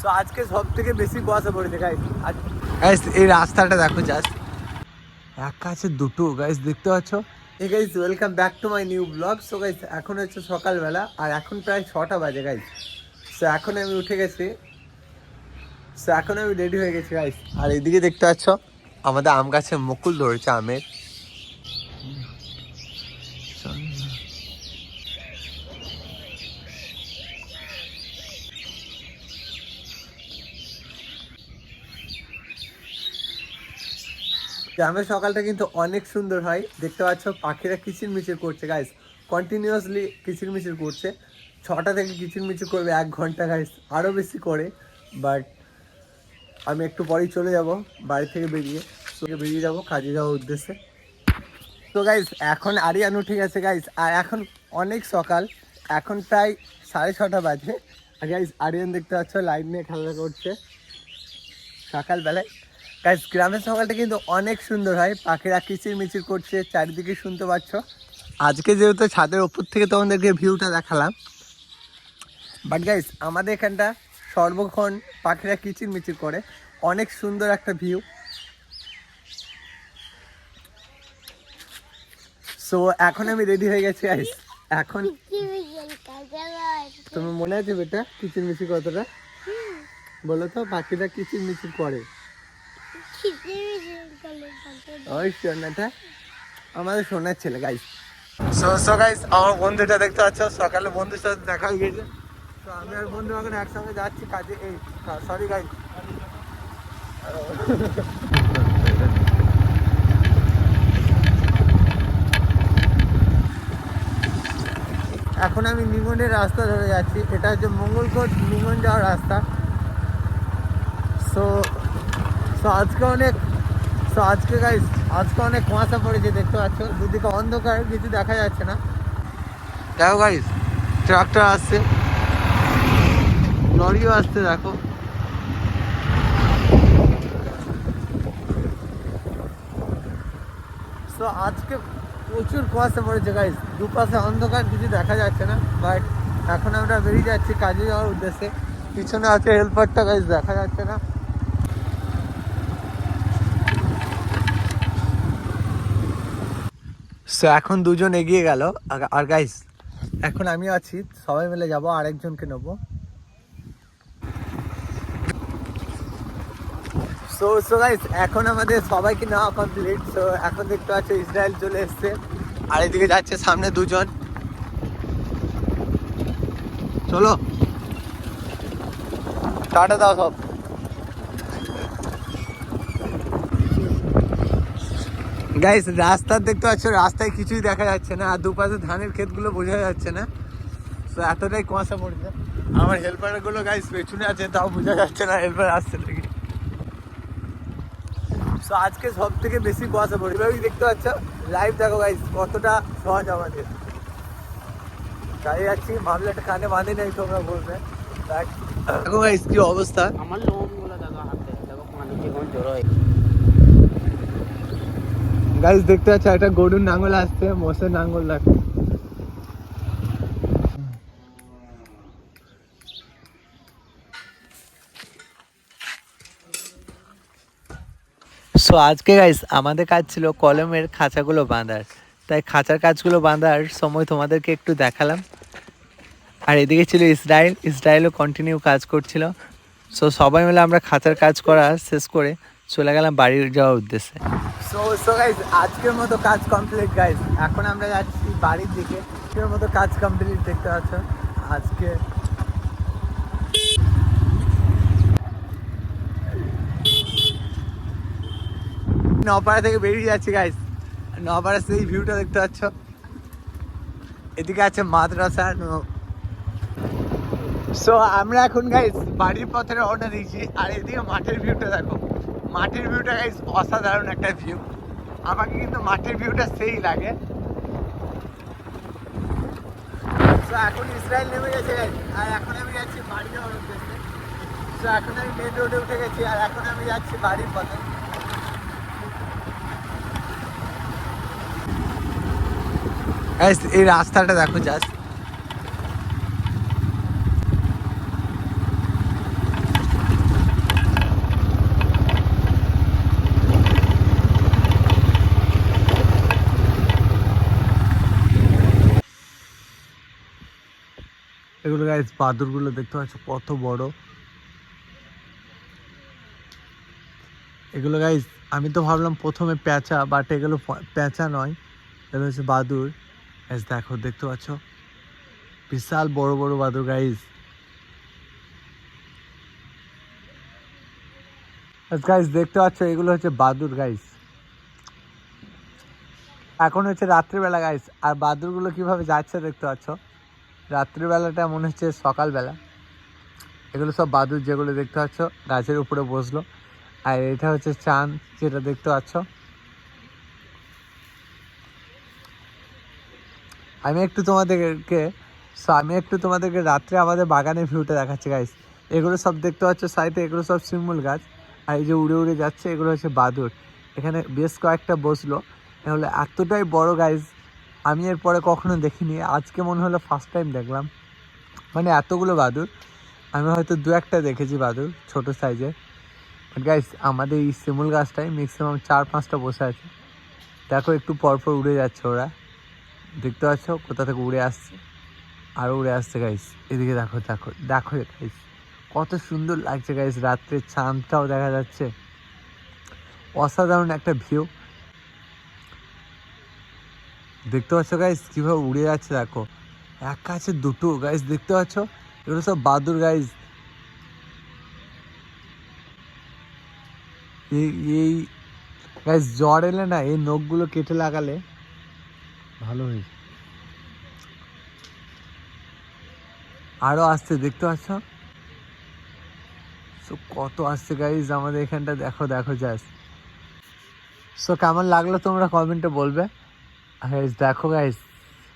তো আজকে সব থেকে বেশি কুয়াশা পড়েছে গাইস গাইস এই রাস্তাটা দেখো জাস্ট এক কাছে দুটো গাইস দেখতে পাচ্ছ? এই guys welcome back to my new blog so guys এখন হচ্ছে সকালবেলা আর এখন প্রায় ছটা বাজে গাইস সো এখন আমি উঠে গেছি। সো এখন আমি রেডি হয়ে গেছি গাইস আর এদিকে দেখতে পাচ্ছ আমাদের আম গাছে মুকুল ধরেছে আমের। গ্রামের সকালটা কিন্তু অনেক সুন্দর হয়। দেখতে পাচ্ছ, পাখিরা কিচির মিচির করছে গাইস কন্টিনিউয়াসলি কিচির মিচির করছে। ছটা থেকে কিচির মিচির করবে এক ঘণ্টা গাইস আরও বেশি করে বাট আমি একটু পরেই চলে যাব, বাড়ি থেকে বেরিয়ে। বেরিয়ে যাব, কাজে যাওয়ার উদ্দেশ্যে। তো গাইস এখন আরিয়ান উঠে গেছে গাইস আর এখন অনেক সকাল, এখন প্রায় সাড়ে ছটা বাজে। আর গাইস আরিয়ান দেখতে পাচ্ছ লাইট নিয়ে খেলা করছে। সকালবেলায় গাইস গ্রামের সকালটা কিন্তু অনেক সুন্দর হয়। পাখিরা কিচির মিচির করছে চারিদিকে শুনতে পাচ্ছ। আজকে যেহেতু ছাদের ওপর থেকে তোমাদেরকে ভিউটা দেখালাম বাট গাইস আমাদের এখানটা সর্বক্ষণ পাখিরা কিচির মিচির করে। অনেক সুন্দর একটা ভিউ সো এখন আমি রেডি হয়ে গেছি গাইস এখন তোমার মনে আছে বেটা কিচির মিচির কতটা? বলো তো পাখিরা কিচির মিচির করে। ওই সোনাটা আমাদের সোনার ছেলে গাইস সো সো গাইস আমার বন্ধুটা দেখতে পাচ্ছ সকালে বন্ধুর সাথে দেখা হয়ে গেছে। তো আমি আর বন্ধু এখন একসঙ্গে যাচ্ছি কাজে। এই সরি গাইস এখন আমি নিমনের রাস্তা ধরে যাচ্ছি। এটা হচ্ছে মঙ্গলকোট নিমন যাওয়ার রাস্তা। সো সো আজকে অনেক সো আজকে গাইস আজকে অনেক কুয়াশা পড়েছে, দেখতে পাচ্ছ? দুদিকে অন্ধকার, কিছু দেখা যাচ্ছে না। দেখো গাইস ট্রাক্টর আসছে। লরিও আসছে, দেখো। সো আজকে প্রচুর কুয়াশা পড়েছে গাইস দুপাশে অন্ধকার, কিছু দেখা যাচ্ছে না। বাট এখন আমরা বেরিয়ে যাচ্ছি কাজে যাওয়ার উদ্দেশ্যে। পিছনে আছে হেল্পারটা গাইস দেখা যাচ্ছে না। সো এখন দুজন এগিয়ে গেল। আর- গাইস এখন আমি আছি। সবাই মিলে যাব, আরেকজনকে নেব। সো সো গাইস এখন আমাদের সবাইকে নেওয়া কমপ্লিট সো এখন দেখতে পাচ্ছ ইসরায়েল চলে এসছে। আর এদিকে যাচ্ছে সামনে দুজন। চলো। টাটা দাও সব। গাইস রাস্তা দেখতে পাচ্ছ, রাস্তায় কিছুই দেখা যাচ্ছে না, আর দুপাশে ধানের ক্ষেতগুলো বোঝা যাচ্ছে না। তো এতটাই কুয়াশা পড়ছে। আমার হেল্পারগুলো গাইস পেছনে আছে, তাও বোঝা যাচ্ছে না হেল্পার আসছে নাকি। তো আজকে সব থেকে বেশি কুয়াশা পড়ে। এভাবেই দেখতে পাচ্ছ লাইভ দেখো গাইস কতটা সহজ আমাদের। তাই যাচ্ছি মামলাটা কানে বাঁধে নেই, তোমরা বলবে। দেখো গাইস কি অবস্থা। আমার লোমগুলো দেখো, হাতে। দেখো পানি কেমন জড়ো হয়ে। গাইস দেখতে পাচ্ছ, একটা গরুর নাঙ্গল আসছে, মোষের নাঙ্গল দেখো। সো আজকে গাইস আমাদের কাজ ছিল কলমের খাঁচাগুলো বাঁধার। তাই খাঁচার কাজগুলো বাঁধার সময় তোমাদেরকে একটু দেখালাম। আর এদিকে ছিল ইসরায়েল, ইসরায়েলও কন্টিনিউ কাজ করছিল। সো সবাই মিলে আমরা খাঁচার কাজ করা শেষ করে চলে গেলাম বাড়ির যাওয়ার উদ্দেশ্যে। সো সো আজকের মতো কাজ কমপ্লিট গাইস এখন আমরা যাচ্ছি বাড়ির দিকে। আজকের মতো কাজ কমপ্লিট দেখতে পাচ্ছ? আজকে নপাড়া থেকে বেরিয়ে যাচ্ছি গাইস নপাড়া সেই ভিউটা দেখতে পাচ্ছ? এদিকে আছে মাদ্রাসা সো আমরা এখন গাইস বাড়ির পথে রওনা দিয়েছি আর এদিকে মাঠের ভিউটা দেখো। মাঠের ভিউটা গাইস অসাধারণ একটা ভিউ আমাকে কিন্তু মাঠের ভিউটা সেই লাগে। এখন ইসরায়েল নেমে গেছে আর এখন আমি যাচ্ছি বাড়ি যাওয়ার সো এখন আমি মেন রোডে উঠে গেছি আর এখন আমি যাচ্ছি বাড়ির পথে। এই রাস্তাটা দেখো জাস্ট গাইস বাদুরগুলো দেখতে পাচ্ছ, কত বড়। এগুলো গাইস আমি তো ভাবলাম প্রথমে প্যাঁচা বাট এগুলো প্যাঁচা নয়, এগুলো হচ্ছে বাদুর। গাইস দেখো, দেখতে পাচ্ছ? বিশাল বড় বড় বাদুর গাইস গাইস দেখতে পাচ্ছ, এগুলো হচ্ছে বাদুর গাইস এখন হচ্ছে রাত্রিবেলা গাইস আর বাদুরগুলো কীভাবে যাচ্ছে দেখতে পাচ্ছ? রাত্রিবেলাটা মনে হচ্ছে সকালবেলা। এগুলো সব বাদুর যেগুলো দেখতে পাচ্ছ, গাছের উপরে বসল। আর এটা হচ্ছে চাঁদ, যেটা দেখতে পাচ্ছ। আমি একটু তোমাদেরকে আমি একটু তোমাদেরকে রাত্রে আমাদের বাগানের ভিউটা দেখাচ্ছি গাইস এগুলো সব দেখতে পাচ্ছ সাইডে এগুলো সব শিমুল গাছ। আর এই যে উড়ে উড়ে যাচ্ছে, এগুলো হচ্ছে বাদুর এখানে বেশ কয়েকটা বসল। তাহলে এতটাই বড় গাইজ আমি এরপরে কখনো দেখিনি। আজকে মনে হলো ফার্স্ট টাইম দেখলাম। মানে এতগুলো বাদুর আমি হয়তো দু একটা দেখেছি বাদুর ছোট সাইজের বাট গাইস আমাদের এই শিমুল গাছটায় ম্যাক্সিমাম চার পাঁচটা বসে আছে। দেখো একটু পরপর উড়ে যাচ্ছে ওরা। দেখতে পাচ্ছ? কোথা থেকে উড়ে আসছে? আরও উড়ে আসছে গাইস এদিকে দেখো দেখো দেখো গাইস কত সুন্দর লাগছে গাইস রাত্রে চাঁদটাও দেখা যাচ্ছে। অসাধারণ একটা ভিউ দেখতে পাচ্ছ গাইস কীভাবে উড়ে যাচ্ছে দেখো। এক কাছে দুটো গাইস দেখতে পাচ্ছ? এগুলো সব বাদুর গাইস এই এই গাইস জ্বর এলে না এই নখগুলো কেটে লাগালে ভালো হয়েছে আরও আসছে, দেখতে পাচ্ছ? সো, কত আসছে গাইজ আমাদের এখানটা। দেখো দেখো জাস্ট সো কেমন লাগল তোমরা কমেন্টে বলবে? গাইস দেখো গাইস